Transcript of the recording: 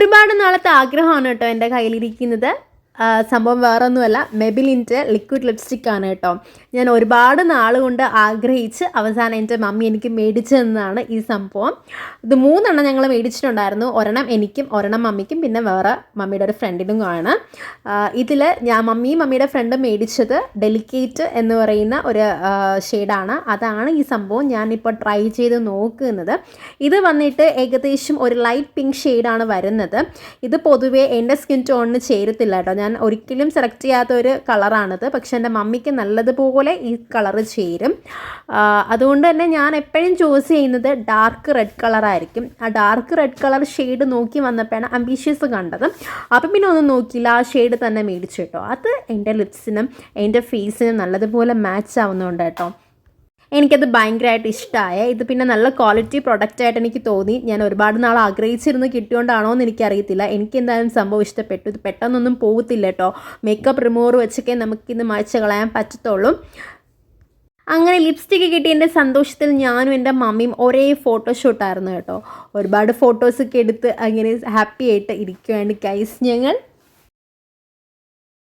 ഒരുപാട് നാളത്തെ ആഗ്രഹമാണ് കേട്ടോ എന്റെ കയ്യിലിരിക്കുന്നത്. സംഭവം വേറൊന്നുമല്ല. മെബിലിന്റെ ലിക്വിഡ് ലിപ്സ്റ്റിക് ആണ് കേട്ടോ. ഞാൻ ഒരുപാട് നാൾ കൊണ്ട് ആഗ്രഹിച്ച് അവസാനം എന്റെ മമ്മി എനിക്ക് മേടിച്ചു തന്നതാണ് ഈ സംഭവം. ഇത് മൂന്നെണ്ണം ഞങ്ങൾ മേടിച്ചിട്ടുണ്ടായിരുന്നു. ഒരെണ്ണം എനിക്കും ഒരെണ്ണം മമ്മിക്കും പിന്നെ വേറെ മമ്മിയുടെ ഒരു ഫ്രണ്ടിനും ആണ്. ഇതിൽ ഞാൻ മമ്മിയും മമ്മിയുടെ ഫ്രണ്ടും മേടിച്ചത് ഡെലിക്കേറ്റ് എന്ന് പറയുന്ന ഒരു ഷെയ്ഡാണ് അതാണ് ഈ സംഭവം. ഞാനിപ്പോൾ ട്രൈ ചെയ്ത് നോക്കുന്നത്. ഇത് വന്നിട്ട് ഏകദേശം ഒരു ലൈറ്റ് പിങ്ക് ഷെയ്ഡാണ് വരുന്നത്. ഇത് പൊതുവേ എന്റെ സ്കിൻ ടോണിന് ചേരത്തില്ല കേട്ടോ. ഞാൻ ഒരിക്കലും സെലക്ട് ചെയ്യാത്ത ഒരു കളറാണിത് പക്ഷെ എന്റെ മമ്മിക്ക് നല്ലതുപോലെ ഈ കളറ് ചേരും. അതുകൊണ്ട് തന്നെ ഞാൻ എപ്പോഴും ചൂസ് ചെയ്യുന്നത് ഡാർക്ക് റെഡ് കളറായിരിക്കും ആ ഡാർക്ക് റെഡ് കളർ ഷെയ്ഡ് നോക്കി വന്നപ്പോഴാണ് അംബീഷ്യസ് കണ്ടത്. അപ്പം പിന്നെ ഒന്നും നോക്കിയില്ല. ആ ഷെയ്ഡ് തന്നെ മേടിച്ചു കേട്ടോ. അത് എന്റെ ലിപ്സിനും എന്റെ ഫേസിനും നല്ലതുപോലെ മാച്ച് ആവുന്നുണ്ട് കേട്ടോ. എനിക്കത് ഭയങ്കരമായിട്ട് ഇഷ്ടമായ ഇത് പിന്നെ നല്ല ക്വാളിറ്റി പ്രൊഡക്റ്റ് ആയിട്ട് എനിക്ക് തോന്നി. ഞാൻ ഒരുപാട് നാൾ ആഗ്രഹിച്ചിരുന്ന് കിട്ടിയോണ്ടാണോ എന്ന് എനിക്കറിയത്തില്ല. എനിക്ക് എന്തായാലും സംഭവം ഇഷ്ടപ്പെട്ടു. ഇത് പെട്ടെന്നൊന്നും പോകത്തില്ല കേട്ടോ. മേക്കപ്പ് റിമൂവർ വെച്ചൊക്കെ നമുക്കിന്ന് മായ്ച്ച് കളയാൻ പറ്റത്തുള്ളൂ. അങ്ങനെ ലിപ്സ്റ്റിക്ക് കിട്ടിയതിന്റെ സന്തോഷത്തിൽ ഞാനും എന്റെ മമ്മിയും ഒരേ ഫോട്ടോഷൂട്ടായിരുന്നു കേട്ടോ. ഒരുപാട് ഫോട്ടോസൊക്കെ എടുത്ത് അങ്ങനെ ഹാപ്പി ആയിട്ട് ഇരിക്കുകയാണ് കൈസ് ഞങ്ങൾ.